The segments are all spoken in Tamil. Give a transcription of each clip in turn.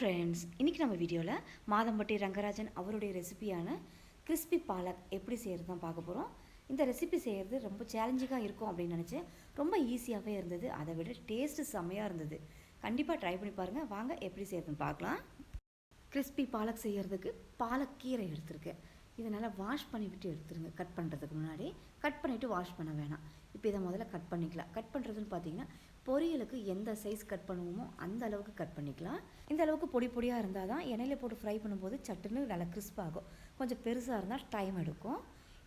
ஃப்ரெண்ட்ஸ் இன்றைக்கி நம்ம வீடியோவில் மாதம்பட்டி ரங்கராஜன் அவருடைய ரெசிபியான கிறிஸ்பி பாலக் எப்படி செய்கிறது தான் பார்க்க போகிறோம் இந்த ரெசிபி செய்கிறது ரொம்ப சேலஞ்சிங்காக இருக்கும் அப்படின்னு நினச்சேன். ரொம்ப ஈஸியாகவே இருந்தது. அதை விட டேஸ்ட்டு செம்மையாக இருந்தது. கண்டிப்பாக ட்ரை பண்ணி பாருங்கள் வாங்க எப்படி செய்கிறதுன்னு பார்க்கலாம். கிறிஸ்பி பாலக் செய்கிறதுக்கு பாலக் கீரை எடுத்திருக்கேன். இதை நல்லா வாஷ் பண்ணிவிட்டு எடுத்துருங்க. கட் பண்ணுறதுக்கு முன்னாடி கட் பண்ணிவிட்டு வாஷ் பண்ண வேணாம். இப்போ இதை முதல்ல கட் பண்ணிக்கலாம். கட் பண்ணுறதுன்னு பார்த்தீங்கன்னா பொரியலுக்கு எந்த சைஸ் கட் பண்ணுவோமோ அந்த அளவுக்கு கட் பண்ணிக்கலாம். இந்த அளவுக்கு பொடி பொடியாக இருந்தால் தான் எண்ணெயில் போட்டு ஃப்ரை பண்ணும்போது சட்டுன்னு நல்லா கிறிஸ்பாகும் கொஞ்சம் பெருசாக இருந்தால் டைம் எடுக்கும்.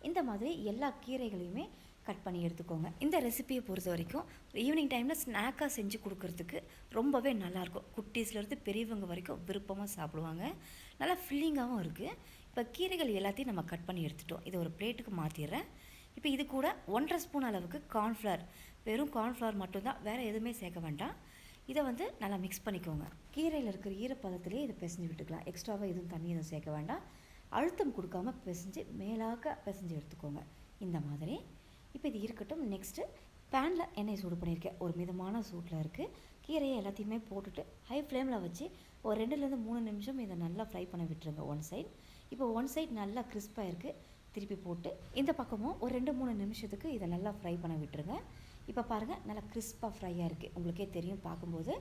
இந்த மாதிரி எல்லா கீரைகளையுமே கட் பண்ணி எடுத்துக்கோங்க. இந்த ரெசிபியை பொறுத்த வரைக்கும் ஈவினிங் டைமில் ஸ்நாக்காக செஞ்சு கொடுக்கறதுக்கு ரொம்பவே நல்லாயிருக்கும் குட்டீஸ்லேருந்து பெரியவங்க வரைக்கும் விருப்பமாக சாப்பிடுவாங்க. நல்லா ஃபில்லிங்காகவும் இருக்குது இப்போ கீரைகள் எல்லாத்தையும் நம்ம கட் பண்ணி எடுத்துட்டோம். இதை ஒரு பிளேட்டுக்கு மாற்றிடுறேன் இப்போ இது கூட ஒன்றரை ஸ்பூன் அளவுக்கு கார்ன்ஃப்ளவர் வெறும் கார்ன்ஃப்ளவர் மட்டும்தான் வேறு எதுவுமே சேர்க்க வேண்டாம். இதை வந்து நல்லா மிக்ஸ் பண்ணிக்கோங்க. கீரையில் இருக்கிற ஈரப்பதத்திலே இதை பிசைஞ்சு விட்டுக்கலாம். எக்ஸ்ட்ராவாக எதுவும் தண்ணி எதுவும் சேர்க்க வேண்டாம். அழுத்தம் கொடுக்காம பிசைஞ்சு மேலாக பிசைஞ்சு எடுத்துக்கோங்க. இந்த மாதிரி. இப்போ இது இருக்கட்டும். நெக்ஸ்ட்டு பேனில் எண்ணெய் சூடு பண்ணியிருக்கேன் ஒரு மிதமான சூட்டில் இருக்குது கீரையை எல்லாத்தையுமே போட்டுட்டு ஹை ஃப்ளேமில் வச்சு ஒரு ரெண்டுலேருந்து மூணு நிமிஷம் இதை நல்லா ஃப்ரை பண்ண விட்டுருங்க ஒன் சைட் இப்போ ஒன் சைட் நல்லா கிறிஸ்பாக இருக்குது திருப்பி போட்டு இந்த பக்கமும் ஒரு ரெண்டு மூணு நிமிஷத்துக்கு இதை நல்லா ஃப்ரை பண்ண விட்டுருங்க. இப்போ பாருங்கள் நல்லா கிறிஸ்பாக ஃப்ரையாக இருக்குது உங்களுக்கே தெரியும் பார்க்கும்போது.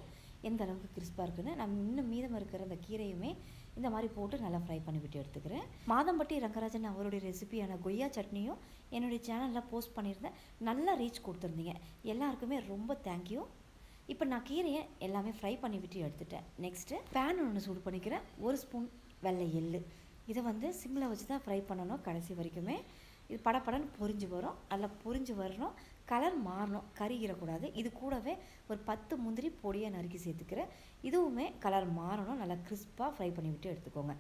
எந்த அளவுக்கு கிறிஸ்பாக இருக்குன்னு நான் இன்னும் மீதம் இருக்கிற அந்த கீரையுமே இந்த மாதிரி போட்டு நல்லா ஃப்ரை பண்ணிவிட்டு எடுத்துக்கிறேன். மாதம்பட்டி ரங்கராஜன் அவருடைய ரெசிபியான கொய்யா சட்னியும் என்னுடைய சேனலில் போஸ்ட் பண்ணியிருந்தேன். நல்லா ரீச் கொடுத்துருந்தீங்க. எல்லாருக்குமே ரொம்ப தேங்க்யூ இப்போ நான் கீரையை எல்லாமே ஃப்ரை பண்ணி விட்டு எடுத்துட்டேன். நெக்ஸ்ட்டு பேன் ஒன்று சூடு பண்ணிக்கிறேன். ஒரு ஸ்பூன் வெள்ளை எள்ளு. இதை வந்து சிம்மில் வச்சு தான் ஃப்ரை பண்ணணும் கடைசி வரைக்குமே. இது படப்படன்னு பொரிஞ்சு வரும். நல்லா பொரிஞ்சு வரணும். கலர் மாறணும். கருகிடக்கூடாது இது கூடவே ஒரு பத்து முந்திரி பொடியாக நறுக்கி சேர்த்துக்கிறேன். இதுவுமே கலர் மாறணும். நல்லா கிறிஸ்பாக ஃப்ரை பண்ணி விட்டு எடுத்துக்கோங்க.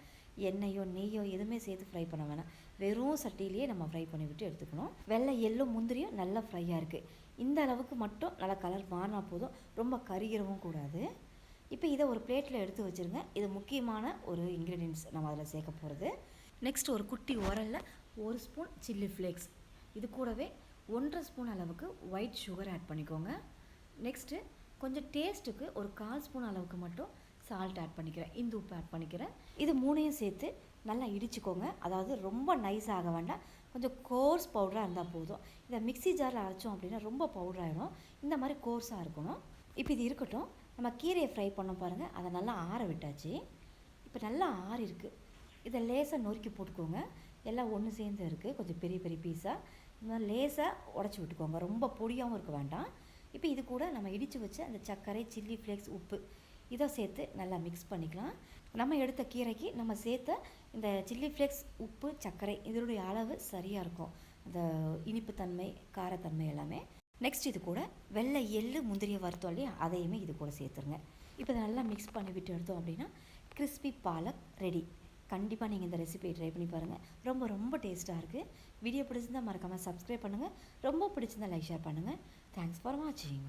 எண்ணெயோ நெய்யோ எதுவுமே சேர்த்து ஃப்ரை பண்ண வேணாம். வெறும் சட்டியிலேயே நம்ம ஃப்ரை பண்ணி விட்டு எடுத்துக்கணும். வெள்ளை எல்லோ முந்திரியும் நல்லா ஃப்ரையாக இருக்குது இந்த அளவுக்கு மட்டும் நல்லா கலர் மாறினா போதும். ரொம்ப கருகிறவும் கூடாது. இப்போ இதை ஒரு பிளேட்டில் எடுத்து வச்சுருங்க. இது முக்கியமான ஒரு இன்க்ரீடியன்ஸ் நம்ம அதில் சேர்க்க போகிறது நெக்ஸ்ட் ஒரு குட்டி உரலில் ஒரு ஸ்பூன் சில்லி ஃப்ளேக்ஸ். இது கூடவே ஒன்றரை ஸ்பூன் அளவுக்கு ஒயிட் சுகர் ஆட் பண்ணிக்கோங்க. நெக்ஸ்ட்டு கொஞ்சம் டேஸ்ட்டுக்கு ஒரு கால் ஸ்பூன் அளவுக்கு மட்டும் சால்ட் ஆட் பண்ணிக்கிறேன். இந்து உப்பு ஆட் பண்ணிக்கிறேன். இது மூணையும் சேர்த்து நல்லா இடிச்சுக்கோங்க. அதாவது ரொம்ப நைஸ் ஆக வேண்டாம். கொஞ்சம் கோர்ஸ் பவுடராக இருந்தால் போதும். இதை மிக்சி ஜாரில் அரைச்சோம் அப்படின்னா ரொம்ப பவுடராகிடும் இந்த மாதிரி கோர்ஸாக இருக்கணும். இப்போ இது இருக்கட்டும். நம்ம கீரையை ஃப்ரை பண்ண பாருங்கள் அதை நல்லா ஆற விட்டாச்சு. இப்போ நல்லா ஆறி இருக்குது இதை லேசாக நொறுக்கி போட்டுக்கோங்க. எல்லாம் ஒன்று சேர்ந்து இருக்குது கொஞ்சம் பெரிய பெரிய பீஸாக இந்த மாதிரி லேசாக உடச்சி விட்டுக்கோங்க. ரொம்ப பொடியாகவும் இருக்க வேண்டாம். இப்போ இது கூட நம்ம இடித்து வச்ச அந்த சர்க்கரை சில்லி ஃப்ளேக்ஸ் உப்பு இதை சேர்த்து நல்லா மிக்ஸ் பண்ணிக்கலாம். நம்ம எடுத்த கீரைக்கு நம்ம சேர்த்த இந்த சில்லி ஃப்ளேக்ஸ் உப்பு சர்க்கரை இதனுடைய அளவு சரியாக இருக்கும். அந்த இனிப்புத்தன்மை காரத்தன்மை எல்லாமே. நெக்ஸ்ட் இது கூட வெள்ளை எள்ளு முந்திரியை வறுத்தோம் இல்லையா? அதையுமே இது கூட சேர்த்துருங்க. இப்போ நல்லா மிக்ஸ் பண்ணி விட்டு எடுத்தோம் அப்படின்னா கிறிஸ்பி பாலக் ரெடி கண்டிப்பாக நீங்கள் இந்த ரெசிபியை ட்ரை பண்ணி பாருங்கள் ரொம்ப ரொம்ப டேஸ்ட்டாக இருக்குது வீடியோ பிடிச்சிருந்தால் மறக்காமல் சப்ஸ்கிரைப் பண்ணுங்கள் ரொம்ப பிடிச்சிருந்தால் லைக் ஷேர் பண்ணுங்கள் தேங்க்ஸ் ஃபார் வாட்சிங்